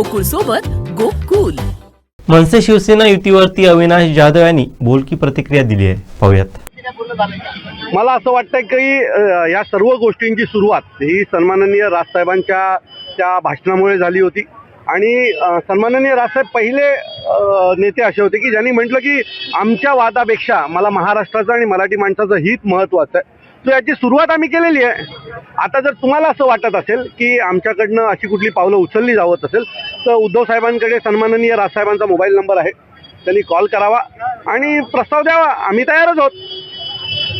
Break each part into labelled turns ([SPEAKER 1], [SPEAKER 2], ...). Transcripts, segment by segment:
[SPEAKER 1] गोकुळ सोबत गोकुल.
[SPEAKER 2] मनसे शिवसेना युतीवरती अविनाश जाधव यांनी बोलकी प्रतिक्रिया दिली आहे. पाहूयात.
[SPEAKER 3] मला असं वाटतं की अ, या सर्व गोष्टींची सुरुवात ही सन्माननीय राजसाहेबांच्या त्या भाषणामुळे झाली होती. आणि अ, सन्माननीय राजसाहेब पहिले अ, नेते असे होते की ज्यांनी म्हटलं की आमच्या वादापेक्षा मला महाराष्ट्राचं आणि मराठी माणसाचं हित महत्त्वाचं आहे. तर याची सुरुवात आम्ही केलेली आहे. आता जर तुम्हाला असं वाटत असेल की आमच्याकडनं अशी कुठली पावलं उचलली जावत असेल तर उद्धव साहेबांकडे सन्माननीय राजसाहेबांचा मोबाईल नंबर आहे. त्यांनी कॉल करावा आणि प्रस्ताव द्यावा. आम्ही तयारच आहोत.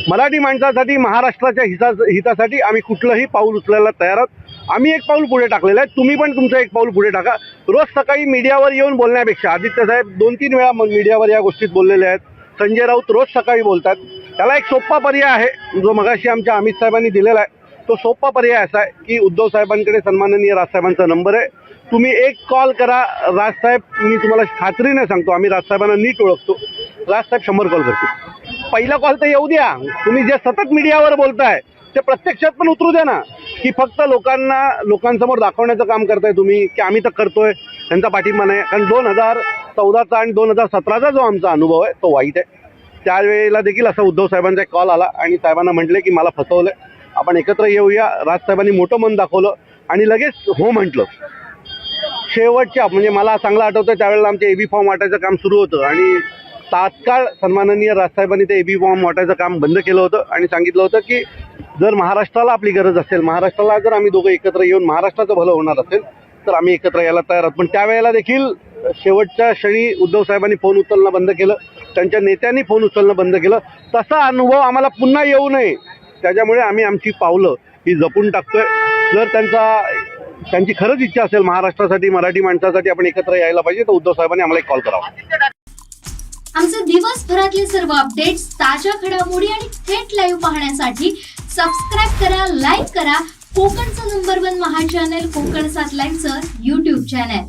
[SPEAKER 3] मराठी माणसासाठी महाराष्ट्राच्या हिता हितासाठी आम्ही कुठलंही पाऊल उचलायला तयार आहोत. आम्ही एक पाऊल पुढे टाकलेलं आहे. तुम्ही पण तुमचं एक पाऊल पुढे टाका. रोज सकाळी मीडियावर येऊन बोलण्यापेक्षा आदित्य साहेब दोन तीन वेळा मीडियावर या गोष्टीत बोललेले आहेत. संजय राऊत रोज सकाळी बोलतात. त्याला एक सोपा पर्याय आहे जो मगाशी आमच्या अमित साहेबांनी दिलेला आहे. तो सोपा पर्याय असा आहे की उद्धव साहेबांकडे सन्माननीय राजसाहेबांचा नंबर आहे. तुम्ही एक कॉल करा. राजसाहेब मी तुम्हाला खात्रीने सांगतो. आम्ही राजसाहेबांना नीट ओळखतो. राजसाहेब शंभर कॉल करतो पहिला कॉल तर येऊ द्या. तुम्ही जे सतत मीडियावर बोलताय ते प्रत्यक्षात पण उतरू द्या ना. की फक्त लोकांना लोकांसमोर दाखवण्याचं काम करताय तुम्ही की आम्ही तर करतोय त्यांचा पाठिंबा नाही. कारण दोन हजार चौदाचा आणि दोन हजार सतराचा जो आमचा अनुभव आहे तो वाईट आहे. त्यावेळेला देखील असा उद्धव साहेबांचा एक कॉल आला आणि साहेबांना म्हटले की मला फसवलंय. आपण एकत्र येऊया. राजसाहेबांनी मोठं मन दाखवलं आणि लगेच हो म्हटलं. शेवटच्या म्हणजे मला चांगलं आठवतं त्यावेळेला आमचे एबी फॉर्म वाटायचं काम सुरू होतं आणि तात्काळ सन्माननीय राजसाहेबांनी ते एबी फॉर्म वाटायचं काम बंद केलं होतं आणि सांगितलं होतं की जर महाराष्ट्राला आपली गरज असेल महाराष्ट्राला जर आम्ही दोघं एकत्र येऊन महाराष्ट्राचं भलं होणार असेल तर आम्ही एकत्र यायला तयार आहोत. पण त्यावेळेला देखील शेवटच्या क्षणी उद्धव साहेबांनी फोन उचलणं बंद केलं त्यांच्या नेत्यांनी फोन उचलणं बंद केलं. तसा अनुभव आम्हाला पुन्हा येऊ नये. त्याच्यामुळे आम्ही आमची पावलं ही जपून टाकतोय. जर त्यांचा त्यांची खरंच इच्छा असेल महाराष्ट्रासाठी मराठी माणसासाठी आपण एकत्र यायला पाहिजे तर उद्धव साहेबांनी आम्हाला एक कॉल करावा.
[SPEAKER 4] आमचे दिवसभरातले सर्व अपडेट्स ताज्या घडामोडी आणि थेट लाईव्ह पाहण्यासाठी सबस्क्राईब करा लाईक करा. कोकणचं number one Maha channel Konkan सात लाईव्हचं युट्यूब चॅनल